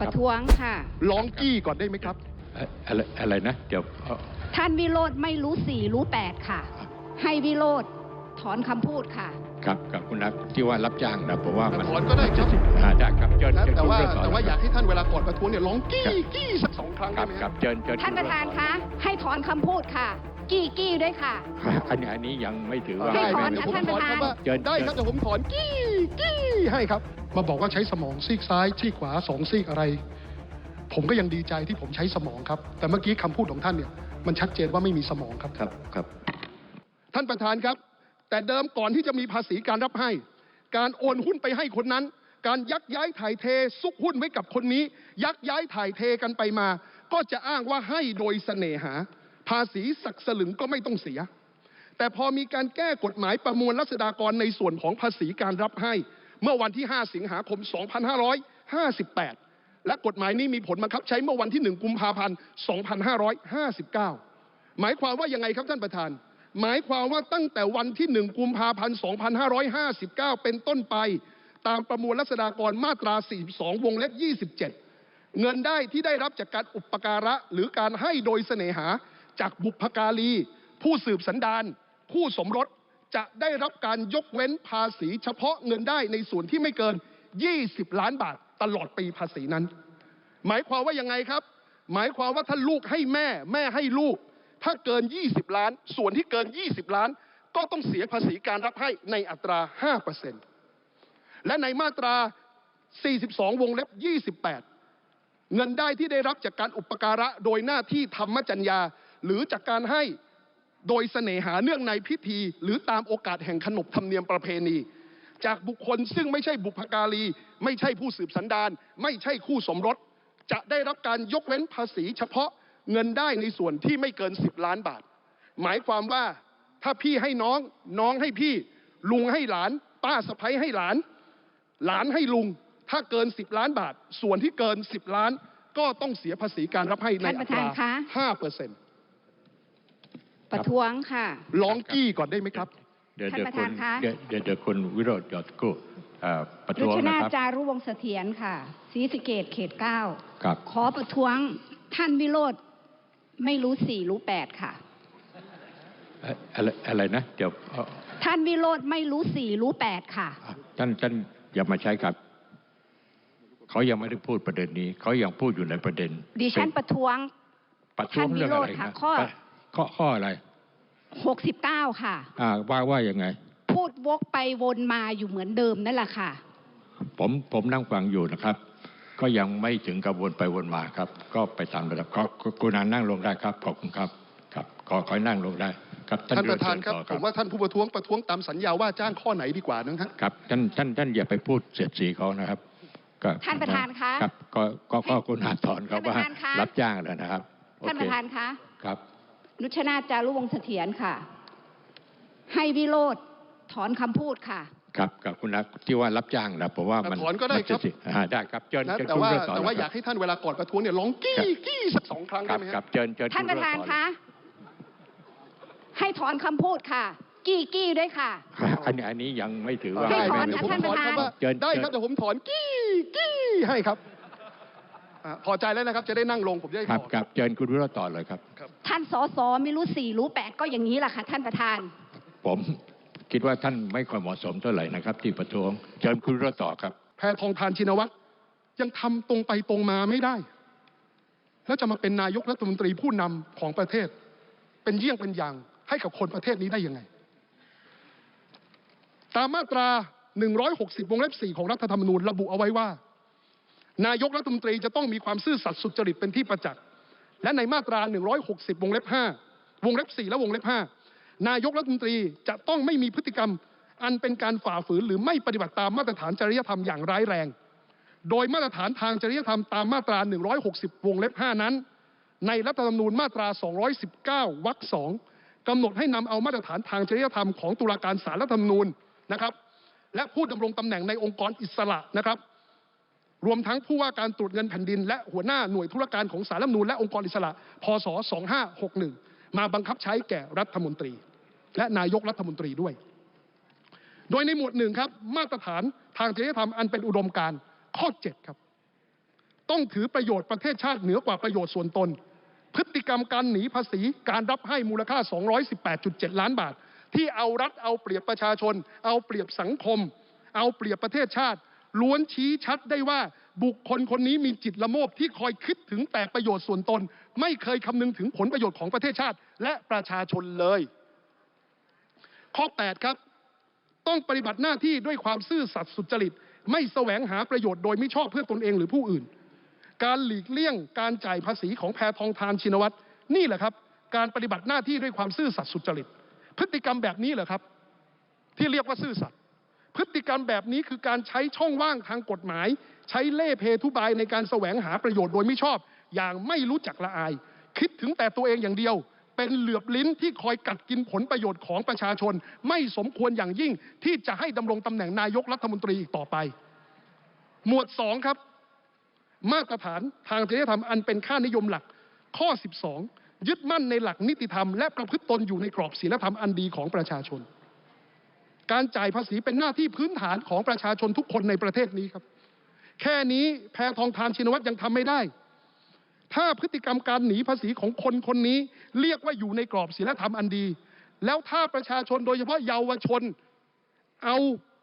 ประท้วงค่ะ ร้องกี้ก่อนได้ไหมครับเอ่ออะไรอะไรนะเดี๋ยวเอ่อท่านวิโรธไม่รู้สี่รู้แปดค่ะ ให้วิโรธถอนคำพูดค่ะ ครับกับคุณนักที่ว่ารับจ้างนะผมว่ามันถอนก็ได้ครับ อ่าได้ครับเชิญนะเชิญแต่ว่าคุณเรื่องแต่ว่าต่อยากให้ท่านเวลาก่อนประท้วงเนี่ยร้องกี้กี้สักสองครั้งคได้รับไหมคครัรับ บเชิญเชิญท่านประธานคะ ให้ถอนคำพูดค่ะ กี้กี้ด้วยค่ะ อันนี้อันนี้ยังไม่ถือว่าให้ได้ถไหมอนเดี๋ยวผมท่านถอนประธานคำว่าเชิญได้ครับเดี๋ยวผมถอนกี้กี้ให้ครับ มาบอกว่าใช้สมองซีกซ้ายซีกขวาสองซีกอะไร ผมก็ยังดีใจที่ผมใช้สมองครับ แต่เมื่อกี้คำพูดของท่านเนี่ย มันชัดเจนว่าไม่มีสมองครับ ครับครับ ท่านประธานครับ แต่เดิมก่อนที่จะมีภาษีการรับให้ การโอนหุ้นไปให้คนนั้น การยักย้ายถ่ายเทซุกหุ้นไว้กับคนนี้ ยักย้ายถ่ายเทกันไปมา ก็จะอ้างว่าให้โดยเสน่หา ภาษีสักสลึงก็ไม่ต้องเสียแต่พอมีการแก้กฎหมายประมวลรัษฎากรในส่วนของภาษีการรับให้เมื่อวันที่5สิงหาคม2558และกฎหมายนี้มีผลบังคับใช้เมื่อวันที่1กุมภาพันธ์2559หมายความว่ายังไงครับท่านประธานหมายความว่าตั้งแต่วันที่1กุมภาพันธ์2559เป็นต้นไปตามประมวลรัษฎากรมาตรา42วงเล็บ27เงินได้ที่ได้รับจากการอุปการะหรือการให้โดยเสน่หา จากบุพการีผู้สืบสันดานคู่สมรสจะได้รับการยกเว้นภาษีเฉพาะเงินได้ในส่วนที่ไม่เกิน20ล้านบาทตลอดปีภาษีนั้น หมายความว่ายังไงครับ หมายความว่าถ้าลูกให้แม่แม่ให้ลูก ถ้าเกิน 20 ล้าน ส่วนที่เกิน 20 ล้าน ก็ต้องเสียภาษีการรับให้ในอัตรา 5%และในมาตรา 42 วงเล็บ 28 เงินได้ที่ได้รับจากการอุปการะโดยหน้าที่ธรรมจัญญา หรือจากการให้โดยเสน่หาเนื่องในพิธีหรือตามโอกาสแห่งขนบธรรมเนียมประเพณีจากบุคคลซึ่งไม่ใช่บุพการีไม่ใช่ผู้สืบสันดานไม่ใช่คู่สมรส จะได้รับการยกเว้นภาษีเฉพาะเงินได้ในส่วนที่ไม่เกิน 10 ล้านบาท หมายความว่าถ้าพี่ให้น้องน้องให้พี่ ลุงให้หลาน ป้าสะพ้ยให้หลาน หลานให้ลุง ถ้าเกิน 10 ล้านบาท ส่วนที่เกิน 10 ล้าน ก็ต้องเสียภาษีการรับให้ในท่านอัประตธานราคะ5เปอร์เซ็นต์ ประท้วงค่ะร้องกี้ก่อนได้ไหมครับเดี๋ยวท่านเดี๋ยวประคุธาณนคะเดี๋ยวเดี๋ยวเดี๋ยวคุณวิโรจน์หยอดกู้เอ่อประรุท้วงชนะนาครับจารุวงศ์เสถียรค่ะศรีสะเกดเขตเก้าครับขอประท้วงท่านวิโรธไม่รู้สี่รู้แปดค่ะเอ่ออะไรอะไรนะเดี๋ยวเอ่อท่านวิโรธไม่รู้สี่รู้แปดค่ะท่านท่านอย่ามาใช้ครับเขายังไม่ได้พูดประเด็นนี้เขายังพูดอยู่ในประเด็น ดิฉันเป็ประท้วงประท้วงเรื่องอะไรท่านวิโรจน์ค่ะนะข้อ ข้อข้ออะไรหกสิบเก้าค่ะอ่าว่าว่ายังไง พูดวกไปวนมาอยู่เหมือนเดิมนั่นแหละค่ะ ผมผมนั่งฟังอยู่นะครับ ก็ยังไม่ถึงกระวนไปวนมาครับ ก็ไปตามระดับก็ก็กรุณานั่งลงได้ครับขอบคุณครับครับขอขอให้นั่งลงได้ครับท่านประธานครับเชิญต่อผมว่าท่านผู้ประท้วงประท้วงตามสัญญาว่าจ้างข้อไหนดีกว่านะครับครับท่านท่านท่านอย่าไปพูดเสียดสีเขานะครับก็ท่านประธานคะครับก็ก็ก็คุณอาถอนเขาท่านปว่าระธานคะรับจ้างแล้วนะครับโอท่านเคประธานคะครับ นุชนาถจารุวงศ์เสถียรค่ะ ให้วิโรธถอนคำพูดค่ะ ครับกับคุณนักที่ว่ารับจ้างนะผมว่ามันถอนก็ได้ครับ มัจะสิอ่าได้ครับเชิญนะเชิญแต่คุณว่าเรื่องต่อแต่ว่าเลยอยากให้ท่านเวลาก่อนประท้วงเนี่ยร้องกี้กี้สักสองครั้งคได้รับไหมคครัรับบเชิญเชิญท่านประธานณเองต่อคะ ให้ถอนคำพูดค่ะ กี้กี้ด้วยค่ะอันนี้อันนี้ยังไม่ถือว่าให้ถอนเดี๋ยวผมท่านถปอนระธานคำว่าเชิญได้ครับเชิญเดี๋ยวผมถอนกี้กี้ให้ครับอ่า พอใจแล้วนะครับจะได้นั่งลงผมจะได้คถรับอนครับเชิญคุณวิโรจน์ต่อเลยครับ ท่านสอสอไม่รู้สี่รู้แปดก็อย่างนี้แหละค่ะท่านประธาน ผมคิดว่าท่านไม่ค่อยเหมาะสมเท่าไหร่นะครับ ที่ประท้วงเชิญคุณวิโรจน์ต่อครับ แพทองทานชินวัตรยังทำตรงไปตรงมาไม่ได้ แล้วจะมาเป็นนายกรัฐมนตรีผู้นำของประเทศ เป็นเยี่ยงเป็นอย่างให้กับคนประเทศนี้ได้ยังไง ตามมาตรา 160 วงเล็บ 4 ของรัฐธรรมนูญระบุเอาไว้ว่า นายกรัฐมนตรีจะต้องมีความซื่อสัตย์สุจริตเป็นที่ประจักษ์และในมาตรา160วงเล็บ5วงเล็บ4และวงเล็บ5นายกรัฐมนตรีจะต้องไม่มีพฤติกรรมอันเป็นการฝ่าฝืนหรือไม่ปฏิบัติตามมาตรฐานจริยธรรมอย่างร้ายแรง โดยมาตรฐานทางจริยธรรมตามมาตรา 160 วงเล็บ 5 นั้น ในรัฐธรรมนูญมาตรา 219 วรรคสองกำหนดให้นำเอามาตรฐานทางจริยธรรมของตุลาการศาลรัฐธรรมนูญนะครับ และผู้ดำรงตำแหน่งในองค์กรอิสระนะครับ รวมทั้งผู้ว่าการตรวจเงินแผ่นดินและหัวหน้าหน่วยธุรการของสารรัฐมนูญและองค์กรอิสระพศ2561มาบังคับใช้แก่รัฐมนตรีและนายกรัฐมนตรีด้วย โดยในหมวดหนึ่งครับมาตรฐานทางจริยธรรมอันเป็นอุดมการข้อ7ครับต้องถือประโยชน์ประเทศชาติเหนือกว่าประโยชน์ส่วนตน พฤติกรรมการหนีภาษีการรับให้มูลค่า 218.7 ล้านบาท ที่เอารัฐเอาเปรียบประชาชน เอาเปรียบสังคม เอาเปรียบประเทศชาติ ล้วนชี้ชัดได้ว่าบุคคลคนนี้มีจิตละโมบที่คอยคิดถึงแต่ประโยชน์ส่วนตนไม่เคยคำนึงถึงผลประโยชน์ของประเทศชาติและประชาชนเลยข้อ8ครับต้องปฏิบัติหน้าที่ด้วยความซื่อสัตย์สุจริต ไม่แสวงหาประโยชน์โดยไม่ชอบเพื่อตนเองหรือผู้อื่น การหลีกเลี่ยงการจ่ายภาษีของแพทองทานชินวัตรนี่แหละครับ การปฏิบัติหน้าที่ด้วยความซื่อสัตย์สุจริต พฤติกรรมแบบนี้เหรอครับ ที่เรียกว่าซื่อสัตย์ พฤติกรรมแบบนี้คือการใช้ช่องว่างทางกฎหมาย ใช้เล่เพทุบายในการแสวงหาประโยชน์โดยไม่ชอบ อย่างไม่รู้จักละอาย คิดถึงแต่ตัวเองอย่างเดียว เป็นเหลือบลิ้นที่คอยกัดกินผลประโยชน์ของประชาชน ไม่สมควรอย่างยิ่งที่จะให้ดำรงตำแหน่งนายกรัฐมนตรีอีกต่อไป หมวดสองครับ มาตรฐานทางจริยธรรมอันเป็นค่านิยมหลัก ข้อ 12 ยึดมั่นในหลักนิติธรรมและประพฤติตนอยู่ในกรอบศีลธรรมอันดีของประชาชน จ่ายภาษีเป็นหน้าที่พื้นฐานของประชาชนทุกคนในประเทศนี้ครับแค่นี้แพทองทานชินวัตรยังทำไม่ได้ ถ้าพฤติกรรมการหนีภาษีของคนคนนี้ เรียกว่าอยู่ในกรอบศีลธรรมอันดี แล้วถ้าประชาชนโดยเฉพาะเยาวชน เอา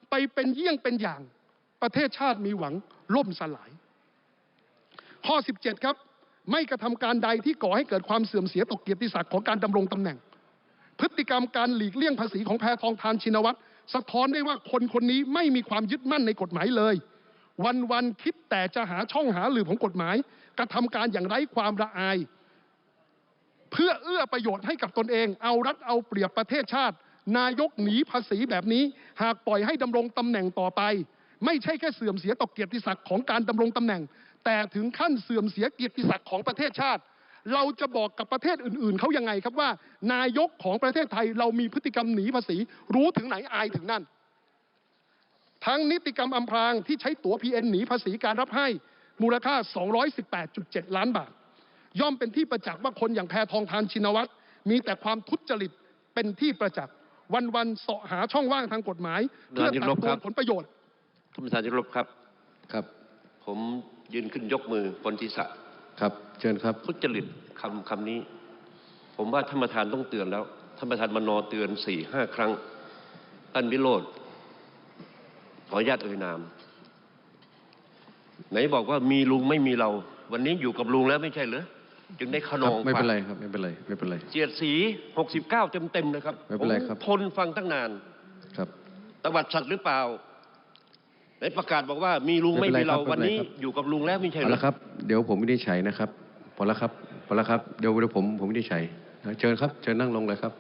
ไปเป็นเยี่ยงเป็นอย่าง ประเทศชาติมีหวังล่มสลาย ข้อ 17 ครับ ไม่กระทำการใดที่ก่อให้เกิดความเสื่อมเสียต่อเกียรติศักดิ์ของการดำรงตำแหน่ง พฤติกรรมการหลีกเลี่ยงภาษีของแพทองทานชินวัตร สะท้อนได้ว่าคนคนนี้ไม่มีความยึดมั่นในกฎหมายเลยวันวันคิดแต่จะหาช่องหาหลือของกฎหมายกระทำการอย่างไร้ความละอายเพื่อเอื้อประโยชน์ให้กับตนเองเอารัฐเอาเปรียบประเทศชาติ นายกหนีภาษีแบบนี้ หากปล่อยให้ดำรงตำแหน่งต่อไป ไม่ใช่แค่เสื่อมเสียต่อเกียรติศักดิ์ของการดำรงตำแหน่ง แต่ถึงขั้นเสื่อมเสียเกียรติศักดิ์ของประเทศชาติ เราจะบอกกับประเทศอื่นๆเขายังไงครับว่านายกของประเทศไทยเรามีพฤติกรรมหนีภาษีรู้ถึงไหนอายถึงนั่นทั้งนิติกรรมอำพรางที่ใช้ตั๋ว PN หนีภาษีการรับให้มูลค่า 218.7 ล้านบาท ย่อมเป็นที่ประจักษ์ว่าคนอย่างแพทองทานชินวัตรมีแต่ความทุจริตเป็นที่ประจักษ์วันๆเสาะหาช่องว่างทางกฎหมาย เพื่อตักตวงผลประโยชน์ท่านประธานที่เคารพครับครับ ผมยืนขึ้นยกมือบนทิศะ ครับเชิญครับทุจริตคำคำนี้ ผมว่าท่านประธานต้องเตือนแล้วท่านประธานมานอเตือนสี่ห้าครั้งท่านวิโรธขออนุญาตเอ่ยนาม ไหนบอกว่ามีลุงไม่มีเรา วันนี้อยู่กับลุงแล้วไม่ใช่เหรอจึงได้ขนองไม่เป็นไรปากครับไม่เป็นไรไม่เป็นไรเจียดสีหกสิบเก้าเต็มเต็มๆเลยครับไม่เป็นไรครับผมทนฟังตั้งนานครับตวัดสัตว์หรือเปล่าไหน ประกาศบอกว่ามีลุงไม่ไม่มีเป็นไรเราครับวันนี้ไม่เป็นไรครับอยู่กับลุงแล้วไม่ใช่เหเอารอละครับเดี๋ยวผมไม่ได้ใช้นะครับพอแล้วครับพอแล้วครับเดี๋ยวเดี๋ยวผมผมไม่ได้ใช้เชิญครับเชิญนั่งลงเลยครับ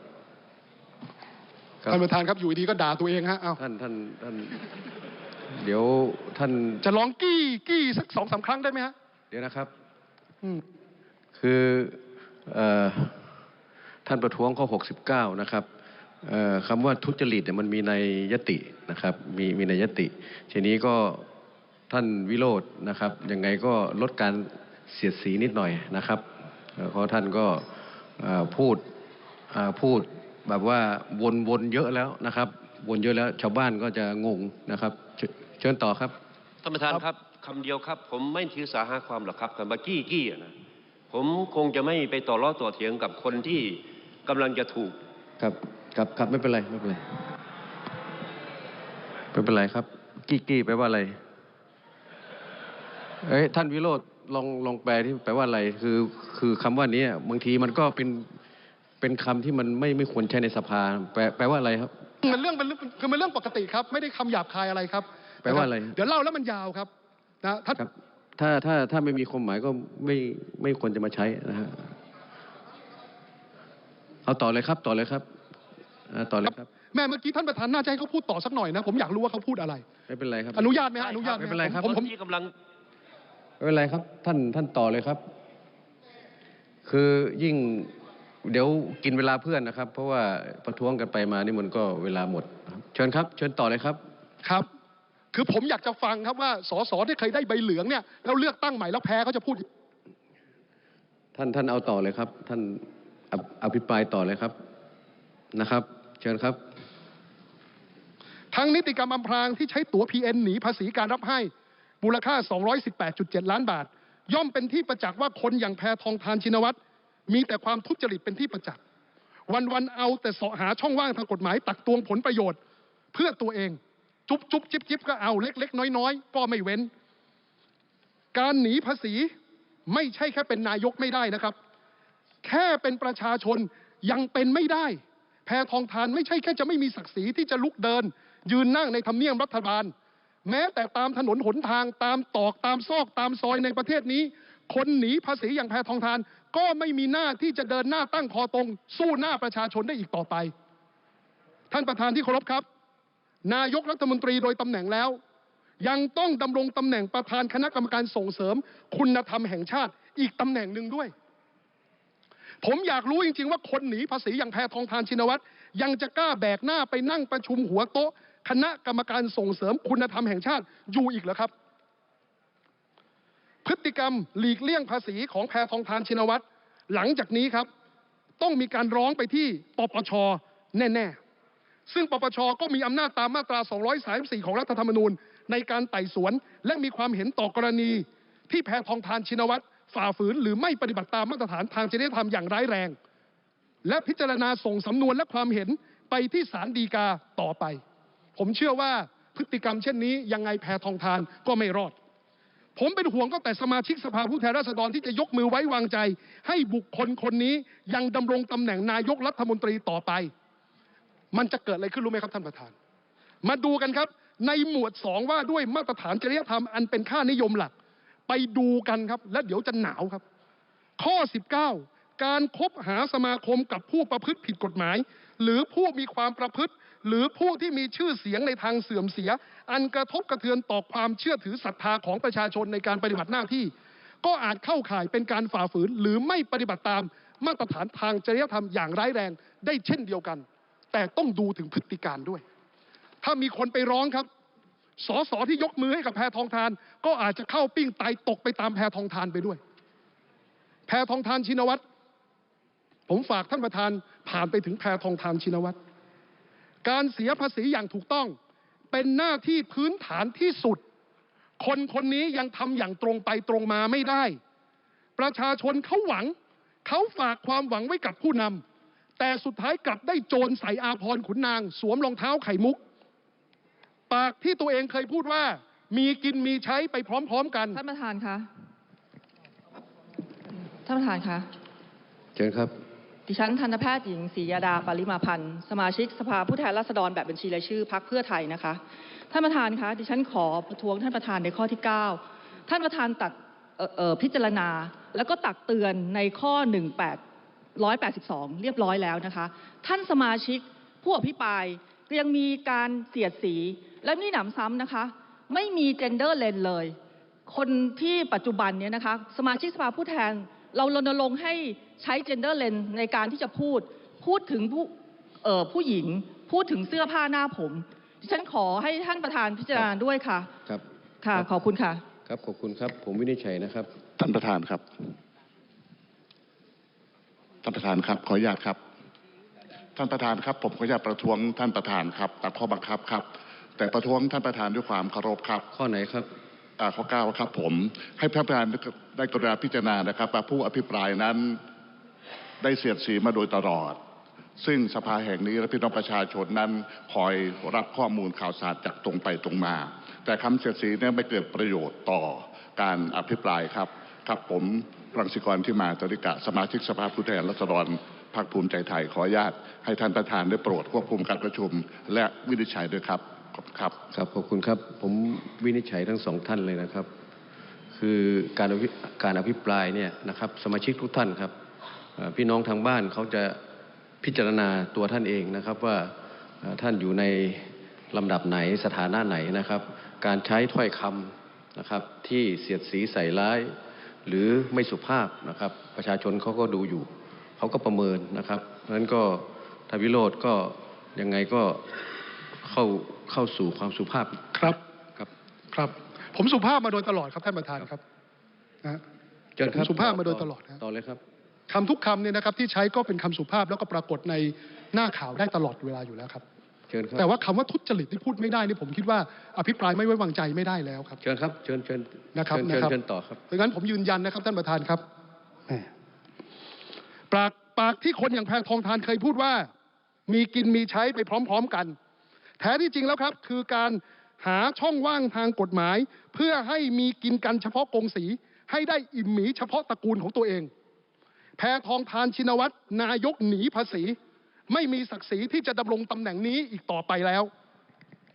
ครับท่านประธานครับอยู่ดีๆก็ด่าตัวเองฮะเอาท่านท่านท่านเดี๋ยวท่านจะร้องกี้กี้สักสองสามครั้งได้ไหมฮะเดี๋ยวนะครับอืมคือเอ่อท่านประท้วงข้อ 69 นะครับเอ่อ คำว่าทุจริตเนี่ยมันมีในยตินะครับมีมีในยติทีนี้ก็ท่านวิโรจน์นะครับยังไงก็ลดการเสียดสีนิดหน่อยนะครับเพราะท่านก็พูดพูดแบบว่าวนวนเยอะแล้วนะครับ วนเยอะแล้วชาวบ้านก็จะงงนะครับ เชิญต่อครับท่านประธานครับคำเดียวครับ ผมไม่ถือสาหาความหรอกครับคำว่ากี้กี้อะนะผมคงจะไม่ไปต่อล้อต่อเถียงกับคนที่กำลังจะถูก ครับครับครับไม่เป็นไรไม่เป็นไรไม่เป็นไรครับ กี้กี้แปลว่าอะไรเอ้ยท่านวิโรธลองลองแปลที่แปลว่าอะไร คือคือคำว่านี้บางทีมันก็เป็นเป็นคำที่มันไม่ไม่ควรใช้ในสภา แปลแปลว่าอะไรครับมันเรื่องเป็นเรื่องคือมันเรื่องปกติครับ ไม่ได้คำหยาบคายอะไรครับ แปลว่าอะไร เดี๋ยวเล่าแล้วมันยาวครับนะท่านครับถ้าถ้าถ้าไม่มีความหมายก็ไม่ไม่ควรจะมาใช้นะฮะเอาต่อเลยครับต่อเลยครับอ่า ต่อเลยครับแม่เมื่อกี้ท่านประธานน่าจะให้เขาพูดต่อสักหน่อยนะผมอยากรู้ว่าเขาพูดอะไรไม่เป็นไรครับอนุญาตไหมฮะอนุญาตหไม่เป็นไรครับผมผมที่กำลังไม่เป็นไรครับ ท่านท่านต่อเลยครับ คือยิ่งเดี๋ยวกินเวลาเพื่อนนะครับ เพราะว่าประท้วงกันไปมานี่มันก็เวลาหมดครับเชิญครับ เชิญต่อเลยครับครับ คือผมอยากจะฟังครับว่าสสที่เคยได้ใบเหลืองเนี่ยแล้วเลือกตั้งใหม่แล้วแพ้เขาจะพูด ท่านท่านเอาต่อเลยครับ ท่านอภิอภิปรายต่อเลยครับ นะครับเชิญครับทั้งนิติกรรมอำพรางที่ใช้ตั๋ว PN หนีภาษีการรับให้มูลค่า 218.7 ล้านบาท ย่อมเป็นที่ประจักษ์ว่าคนอย่างแพทองทานชินวัตรมีแต่ความทุจริตเป็นที่ประจักษ์วันๆเอาแต่เสาะหาช่องว่างทางกฎหมายตักตวงผลประโยชน์ เพื่อตัวเอง จุบจุบจิบจิบก็เอาเล็ก ๆ น้อย ๆ ก็ไม่เว้น การหนีภาษีไม่ใช่แค่เป็นนายกไม่ได้นะครับ แค่เป็นประชาชนยังเป็นไม่ได้ แพทองทานไม่ใช่แค่จะไม่มีศักดิ์ศรีที่จะลุกเดิน ยืนนั่งในทำเนียบรัฐบาล แม้แต่ตามถนนหนทางตามตอกตามซอกตามซอยในประเทศนี้ คนหนีภาษีอย่างแพทองทาน ก็ไม่มีหน้าที่จะเดินหน้าตั้งคอตรง สู้หน้าประชาชนได้อีกต่อไป ท่านประธานที่เคารพครับ นายกรัฐมนตรีโดยตำแหน่งแล้ว ยังต้องดำรงตำแหน่งประธานคณะกรรมการส่งเสริม คุณธรรมแห่งชาติอีกตำแหน่งหนึ่งด้วย ผมอยากรู้จริงๆว่าคนหนีภาษีอย่างแพทองทานชินวัตรยังจะกล้าแบกหน้าไปนั่งประชุมหัวโต๊ะคณะกรรมการส่งเสริมคุณธรรมแห่งชาติอยู่อีกเหรอครับ พฤติกรรมหลีกเลี่ยงภาษีของแพทองทานชินวัตรหลังจากนี้ครับ ต้องมีการร้องไปที่ปปชแน่ๆ ซึ่งปปชก็มีอำนาจตามมาตรา 234 ของรัฐธรรมนูญ ในการไต่สวนและมีความเห็นต่อกรณีที่แพทองทานชินวัตร ฝ่าฝืนหรือไม่ปฏิบัติตามมาตรฐานทางจริยธรรมอย่างร้ายแรงและพิจารณาส่งสำนวนและความเห็นไปที่ศาลฎีกาต่อไป ผมเชื่อว่าพฤติกรรมเช่นนี้ยังไงแพทองทานก็ไม่รอด ผมเป็นห่วงก็แต่สมาชิกสภาผู้แทนราษฎรที่จะยกมือไว้วางใจ ให้บุคคลคนนี้ยังดำรงตำแหน่งนายกรัฐมนตรีต่อไป มันจะเกิดอะไรขึ้นรู้ไหมครับท่านประธาน มาดูกันครับ ในหมวดสองว่าด้วยมาตรฐานจริยธรรมอันเป็นค่านิยมหลัก ไปดูกันครับและเดี๋ยวจะหนาวครับข้อ19การคบหาสมาคมกับผู้ประพฤติผิดกฎหมาย หรือผู้มีความประพฤติหรือผู้ที่มีชื่อเสียงในทางเสื่อมเสีย อันกระทบกระเทือนต่อความเชื่อถือศรัทธาของประชาชนในการปฏิบัติหน้าที่ ก็อาจเข้าข่ายเป็นการฝ่าฝืน หรือไม่ปฏิบัติตามมาตรฐานทางจริยธรรมอย่างร้ายแรงได้เช่นเดียวกัน แต่ต้องดูถึงพฤติการด้วย ถ้ามีคนไปร้องครับ สสที่ยกมือให้กับแพทองทานก็อาจจะเข้าปิ้งตายตกไปตามแพทองทานไปด้วยแพทองทานชินวัตรผมฝากท่านประธานผ่านไปถึงแพทองทานชินวัตรการเสียภาษีอย่างถูกต้องเป็นหน้าที่พื้นฐานที่สุด คนคนนี้ยังทำอย่างตรงไปตรงมาไม่ได้ ประชาชนเขาหวัง เขาฝากความหวังไว้กับผู้นำแต่สุดท้ายกลับได้โจรใส่อาพรขุนนาง สวมรองเท้าไข่มุก ปากที่ตัวเองเคยพูดว่ามีกินมีใช้ไปพร้อมๆกันท่านประธานคะท่านประธานคะเชิญครับดิฉันทันตแพทย์หญิงศรียาดาปริมาพันธ์สมาชิกสภาผู้แทนราษฎรแบบบัญชีรายชื่อพักเพื่อไทยนะคะท่านประธานคะดิฉันขอประท้วงท่านประธานในข้อที่ 9 ท่านประธานตักเอ่อเอ่อพิจารณา แล้วก็ตักเตือนในข้อ 18 182 เรียบร้อยแล้วนะคะ ท่านสมาชิกผู้อภิปราย ยังมีการเสียดสี และนี่หนำซ้ำนะคะ ไม่มี gender lens เลย คนที่ปัจจุบันเนี้นะคะ สมาชิกสภาผู้แทน เรารณรงค์ให้ใช้ gender lens ในการที่จะพูด พูดถึงผู้เอ่อผู้หญิง พูดถึงเสื้อผ้าหน้าผมดิฉันขอให้ท่านประธานพิจารณาด้วยค่ะ ครับ ค่ะ ขอบคุณค่ะ ครับ ขอบคุณครับ ผมวินิจฉัยนะครับ ท่านประธานครับ ท่านประธานครับ ขออนุญาตครับ ท่านประธานครับผมขออนุญาตประท้วงท่านประธานครับตามข้อบังคับครับ แต่ประท้วงท่านประธานด้วยความเคารพครับ ข้อไหนครับอ่าข้อเก้าครับผมให้ท่านประธานได้กรุณาพิจารณานะครับว่าผู้อภิปรายนั้นได้เสียดสีมาโดยตลอด ซึ่งสภาแห่งนี้และพี่น้องประชาชนนั้นคอยรับข้อมูลข่าวสารจากตรงไปตรงมา แต่คำเสียดสีเนี่ยไม่เกิดประโยชน์ต่อการอภิปรายครับ ครับผมรังสิกรที่มาตริกะสมาชิกสภาผู้แทนราษฎร พรรคภูมิใจไทยขออนุญาตให้ท่านประธานได้โปรดควบคุมการประชุมและวินิจฉัยด้วยครับขอบคุณครับครับขอบคุณครับ ผมวินิจฉัยทั้งสองท่านเลยนะครับ คือการการอภิปรายเนี่ยนะครับ สมาชิกทุกท่านครับพี่น้องทางบ้านเขาจะพิจารณาตัวท่านเองนะครับว่าท่านอยู่ในลำดับไหนสถานะไหนนะครับ การใช้ถ้อยคำนะครับที่เสียดสีใส่ร้าย หรือไม่สุภาพนะครับ ประชาชนเขาก็ดูอยู่ เขาก็ประเมินนะครับเพราะฉะนั้นก็ทานวิโรธก็ยังไงก็เข้าเข้าสู่ความสุภาพครับครับครับ ผมสุภาพมาโดยตลอดครับท่านประธานครับนะเชิญครับผมสุภาพมาโดยตลอดนะต่อเลยครับคำทุกคำเนี่ยนะครับที่ใช้ก็เป็นคำสุภาพแล้วก็ปรากฏในหน้าข่าวได้ตลอดเวลาอยู่แล้วครับเชิญครับแต่ว่าคำว่าทุจริตที่พูดไม่ได้นี่ผมคิดว่าอภิปรายไม่ไว้วางใจไม่ได้แล้วครับเชิญครับเชิญเชิญนะครับเชิญนะครับเชิญต่อครับดังนั้นผมยืนยันนะครับท่านประธานครับแหม ปากปากที่คนอย่างแพทองทานเคยพูดว่ามีกินมีใช้ไปพร้อมๆกันแท้ที่จริงแล้วครับคือการหาช่องว่างทางกฎหมายเพื่อให้มีกินกันเฉพาะกงสีให้ได้อิ่มหมีเฉพาะตระกูลของตัวเอง แพทองทานชินวัตรนายกหนีภาษี ไม่มีศักดิ์ศรีที่จะดำรงตำแหน่งนี้อีกต่อไปแล้ว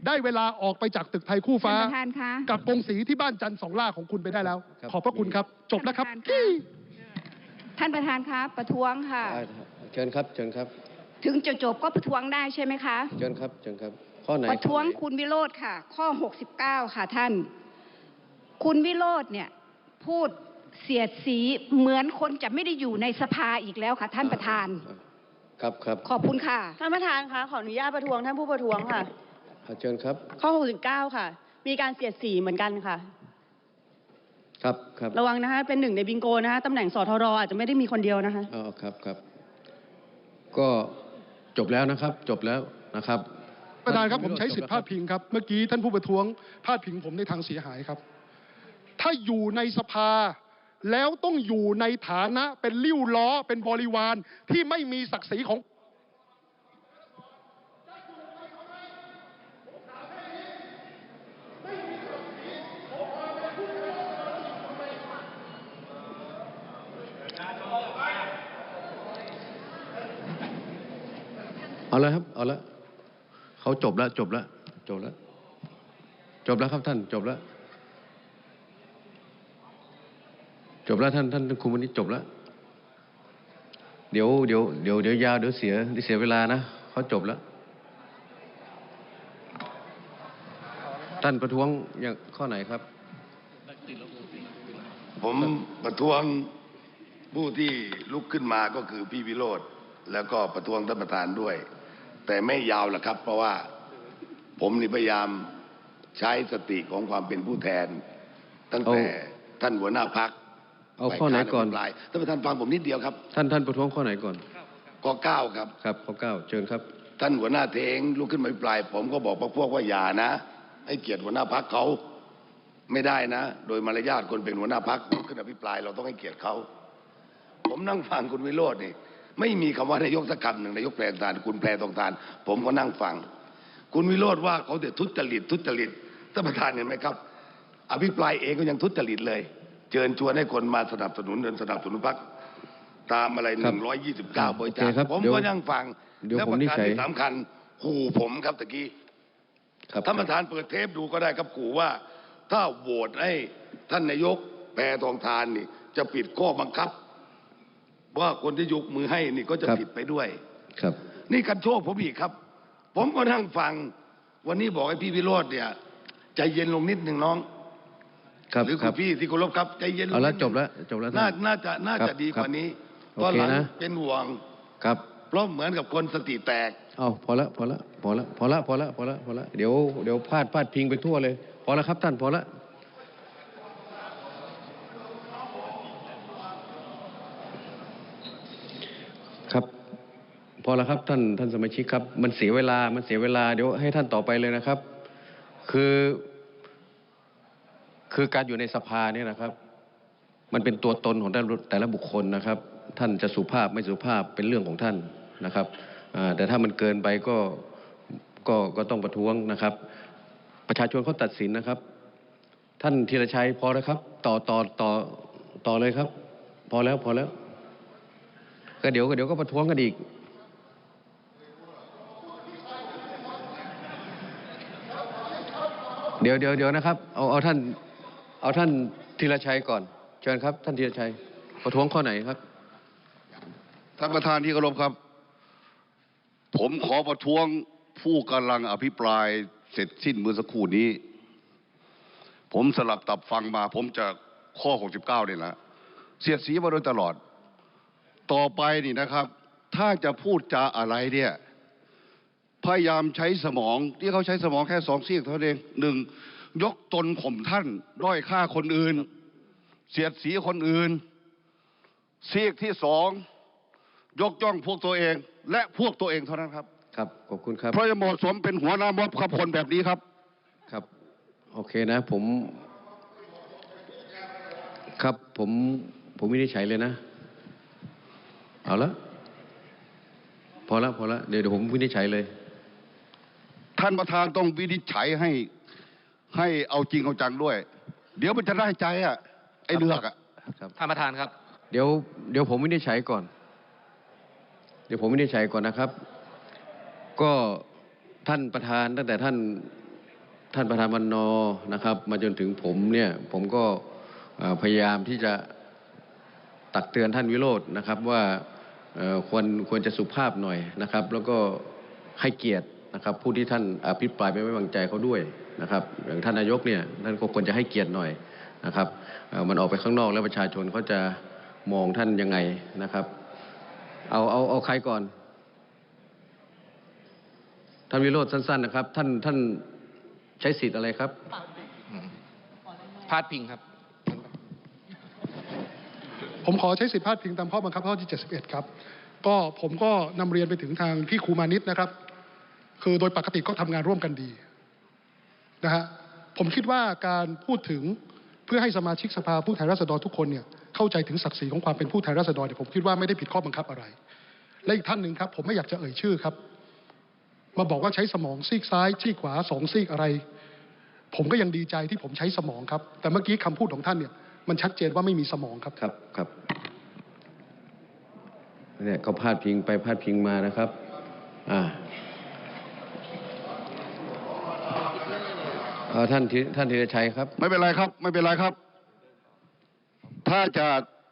ได้เวลาออกไปจากตึกไทยคู่ฟ้าท่านประธานคะกับกงสีที่บ้านจันทร์สองล่าของคุณไปได้แล้วครับขอบพระคุณครับ จบแล้วครับ ท่านประธานคะท่านประธานคะประท้วงค่ะได้ครับเชิญครับเชิญครับ ถึงจะจบก็ประท้วงได้ใช่ไหมคะเชิญครับเชิญครับ ข้อไหนประท้วงข้อไหนคุณวิโรธค่ะ ข้อ 69 ค่ะท่าน คุณวิโรธเนี่ยพูดเสียดสีเหมือนคนจะไม่ได้อยู่ในสภาอีกแล้วค่ะ ท่านประธาน ครับครับขอบคุณค่ะท่านประธานคะขออนุญาตประท้วงท่านผู้ประท้วงค่ะอ่าเชิญครับ ข้อ 69 ค่ะ มีการเสียดสีเหมือนกันค่ะ ครับครับระวังนะคะเป็นหนึ่งในบิงโกนะคะตำแหน่งสทรอาจจะไม่ได้มีคนเดียวนะคะอ๋อครับครับก็จบแล้วนะครับ จบแล้วนะครับประธานครับผมใช้สิทธิจบพาแล้วดพิงครับ เมื่อกี้ท่านผู้ประท้วงพาดพิงผมในทางเสียหายครับ ถ้าอยู่ในสภาแล้วต้องอยู่ในฐานะเป็นลิ้วล้อเป็นบริวารที่ไม่มีศักดิ์ศรีของ ละครับเอาละเขาจบแล้วจบแล้วจบแล้วจบแล้วครับท่านจบแล้วจบแล้วท่านท่านคุณวันนี้จบแล้วเดี๋ยวเดี๋ยวเดี๋ยวเดี๋ยวยาวเดี๋ยวเสียเดี๋ยวเสียเวลานะเขาจบแล้ว ท่านประท้วงอย่างข้อไหนครับ ผมประท้วงผู้ที่ลุกขึ้นมาก็คือพี่วิโรธแล้วก็ประท้วงท่านประธานด้วย แต่ไม่ยาวละครับ เพราะว่าผมนี่พยายามใช้สติของความเป็นผู้แทน ตั้งแต่ท่านหัวหน้าพักเอาข้อไหนก่อนลายท่านประธานฟังผมนิดเดียวครับ ท่านท่านประท้วงข้อไหนก่อนข้อเก้าครับครับข้อเก้าเชิญครับ ท่านหัวหน้าเทงลุกขึ้นมาอภิปราย ผมก็บอกพวกพวกว่าอย่านะ ให้เกียรติหัวหน้าพักเขาไม่ได้นะ โดยมารยาทคนเป็นหัวหน้าพักลุกขึ้นอภิปรายเราต้องให้เกียรติเขาผมนั่งฟังคุณวิโรจน์นี่ ไม่มีคำว่านายกสักคำหนึ่งนายกแปลตานคุณแปลตองทาน ผมก็นั่งฟัง คุณวิโรจน์ว่าเขาเดือดทุจริตทุจริตท่านประธานเห็นไหมครับ อภิปรายเองก็ยังทุจริตเลยเชิญชวนให้คนมาสนับสนุนเดินสนับสนุนพักตามอะไรหครับนึ่งร้อยยี่สิบเก้าบริจาโอคเคครับผมเดี๋ยวก็นั่งฟังเดี๋ยวแล้วผมประนิการสัยที่สำคัญขู่ผมครับตะกี้ครับท่านประธานเปิดเทปดูก็ได้ครับขู่ว่า ถ้าโหวตให้ท่านนายกแพทองทานนี่ จะผิดข้อบังคับ ว่าคนที่ยกมือให้นี่ก็จะครับผิดไปด้วยครับ นี่กันโชคผมอีกครับ ผมก็นั่งฟัง วันนี้บอกให้พี่วิโรจน์เนี่ยใจเย็นลงนิดหนึ่งน้องครับหรือคคุรัณบพี่ที่เคารพครับใจเย็นงเอาละนิดหนึ่งจบแล้วจบแล้วท่านน่าน่าจะน่าครัจะบดีกว่าครับนี้โอตอนเคหลังนะเป็นห่วงครับเพราะเหมือนกับคนสติแตกเอาพอละพอละพอละพอละพอละพอละพอละเดี๋ยวเดี๋ยวพาดพาดพิงไปทั่วเลย พอละครับท่านพอละครับ พอละครับท่านท่านสมาชิกครับมันเสียเวลามันเสียเวลาเดี๋ยวให้ท่านต่อไปเลยนะครับ คือคือการอยู่ในสภาเนี่ยนะครับ มันเป็นตัวตนของแต่ละแต่ละบุคคลนะครับ ท่านจะสุภาพไม่สุภาพเป็นเรื่องของท่านนะครับแต่ถ้ามันเกินไปก็ก็ก็ต้องประท้วงนะครับ ประชาชนเขาตัดสินนะครับ ท่านธีรชัยพอแล้วครับ ต่อต่อต่อต่อเลยครับ พอแล้วพอแล้ว ก็เดี๋ยวก็เดี๋ยวก็ประท้วงกันอีก เดี๋ยวเดี๋ยวเดี๋ยวนะครับเอาเอาท่านเอาท่านธีรชัยก่อนเชิญครับ ท่านธีรชัยประท้วงข้อไหนครับ ท่านประธานที่เคารพครับ ผมขอประท้วงผู้กำลังอภิปรายเสร็จสิ้นเมื่อสักครู่นี้ ผมสลับตับฟังมา ผมจะข้อ 69เนี่ยนะเสียดสีมาโดยตลอด ต่อไปนี่นะครับ ถ้าจะพูดจาอะไรเนี่ย พยายามใช้สมองที่เขาใช้สมองแค่สองซีกเท่านั้นเองหนึ่งยกตนข่มท่านด้อยค่าคนอื่น เสียดสีคนอื่น ซีกที่สองยกย่องพวกตัวเอง และพวกตัวเองเท่านั้นครับ ครับขอบคุณครับเพราะจะเหมาะสมเป็นหัวหน้าม็อบขับคนแบบนี้ครับครับ โอเคนะ ผม ครับผมผมวินิจฉัยเลยนะเอาละพอละพอละเดี๋ยวเดี๋ยวผมวินิจฉัยเลย ท่านประธานต้องวินิจฉัยให้ให้เอาจริงเอาจังด้วย เดี๋ยวมันจะได้ใจอะไอ้เลือกอะครับท่านประธานครับเดี๋ยวเดี๋ยวผมวินิจฉัยก่อน เดี๋ยวผมวินิจฉัยก่อนนะครับ ก็ท่านประธานตั้งแต่ท่านท่านประธานวันนอร์นะครับ มาจนถึงผมเนี่ยผมก็เอ่อพยายามที่จะตักเตือนท่านวิโรจน์นะครับว่าเอ่อควรควรจะสุภาพหน่อยนะครับ แล้วก็ให้เกียรติ นะครับผู้ที่ท่านอภิปรายไม่ไว้วางใจเขาด้วยนะครับอย่างท่านนายกเนี่ยท่านก็ควรจะให้เกียรติหน่อยนะครับเอ่อมันออกไปข้างนอกแล้วประชาชนเขาจะมองท่านยังไงนะครับ เอาเอาเอาใครก่อนท่านวิโรธสั้น ๆ นะครับ ท่านท่านใช้สิทธิ์อะไรครับพาดพิงครับ ผมขอใช้สิทธิพาดพิงตามข้อบังคับข้อที่ 71 ครับ ก็ผมก็นำเรียนไปถึงทางพี่ครูมานิตนะครับ คือโดยปกติก็ทำงานร่วมกันดีนะฮะผมคิดว่าการพูดถึงเพื่อให้สมาชิกสภาผู้แทนราษฎรทุกคนเนี่ยเข้าใจถึงศักดิ์ศรีของความเป็นผู้แทนราษฎรเนี่ยผมคิดว่าไม่ได้ผิดข้อบังคับอะไร และอีกท่านหนึ่งครับ ผมไม่อยากจะเอ่ยชื่อครับ มาบอกว่าใช้สมองซีกซ้ายซีกขวาสองซีกอะไร ผมก็ยังดีใจที่ผมใช้สมองครับ แต่เมื่อกี้คำพูดของท่านเนี่ยมันชัดเจนว่าไม่มีสมองครับครับครับเนี่ยเขาพาดพิงไปพาดพิงมานะครับ อ่าเอ่อ ท่านธีท่านธีรชัยครับ ไม่เป็นไรครับ ไม่เป็นไรครับ ถ้าจะ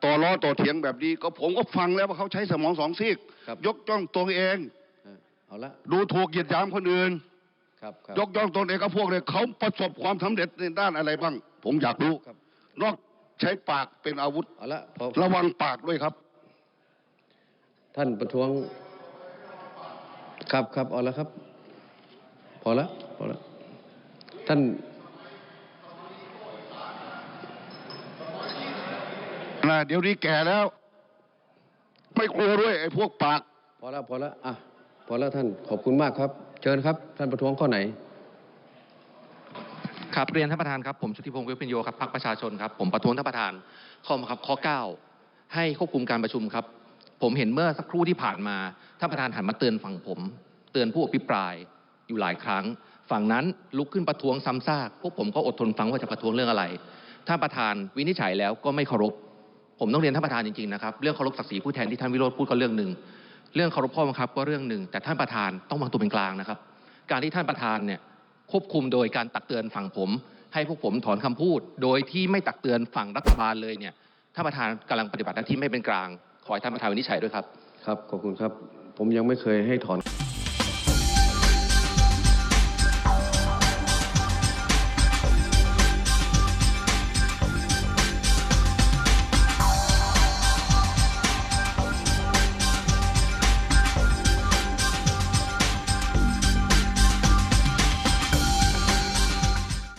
ต่อล้อต่อเถียงแบบนี้ ก็ผมก็ฟังแล้วว่าเขาใช้สมองสองซีกครับยกจ้องตัวเองเออเอาละดูถูกเหยียดหยามคนอื่นครับครับยกย่องตนเองกับพวกเนี่ยเขาประสบความสำเร็จในด้านอะไรบ้าง ผมอยากรู้ครับนอกใช้ปากเป็นอาวุธเอาละพอระวังปากด้วยครับ ท่านประท้วง ครับครับเอาละครับ พอละพอละ ท่านนะเดี๋ยวนี้แก่แล้ว ไม่กลัวด้วยไอ้พวกปากพอละพอละอะพอละท่านขอบคุณมากครับ เชิญครับ ท่านประท้วงข้อไหน ครับเรียนท่านประธานครับผมสุทธิพงศ์เวชพิญโยครับพรรคประชาชนครับผมประท้วงท่านประธานข้อบังคับข้อ 9 ให้ควบคุมการประชุมครับ ผมเห็นเมื่อสักครู่ที่ผ่านมาท่านประธานหันมาเตือนฝั่งผม เตือนผู้อภิปรายอยู่หลายครั้ง ฝั่งนั้นลุกขึ้นประท้วงซ้ำซากพวกผมก็อดทนฟังว่าจะประท้วงเรื่องอะไรท่านประธานวินิจฉัยแล้วก็ไม่เคารพ ผมต้องเรียนท่านประธานจริงๆนะครับเรื่องเคารพศักดิ์ศรีผู้แทนที่ท่านวิโรธพูดก็เรื่องหนึ่งเรื่องเคารพข้อบังคับก็เรื่องหนึ่งแต่ท่านประธานต้องวางตัวเป็นกลางนะครับ การที่ท่านประธานเนี่ยควบคุมโดยการตักเตือนฝั่งผม ให้พวกผมถอนคำพูด โดยที่ไม่ตักเตือนฝั่งรัฐบาลเลยเนี่ยท่านประธานกำลังปฏิบัติหน้าที่ไม่เป็นกลาง ขอให้ท่านประธานวินิจฉัยด้วยครับครับขอบคุณครับ ผมยังไม่เคยให้ถอน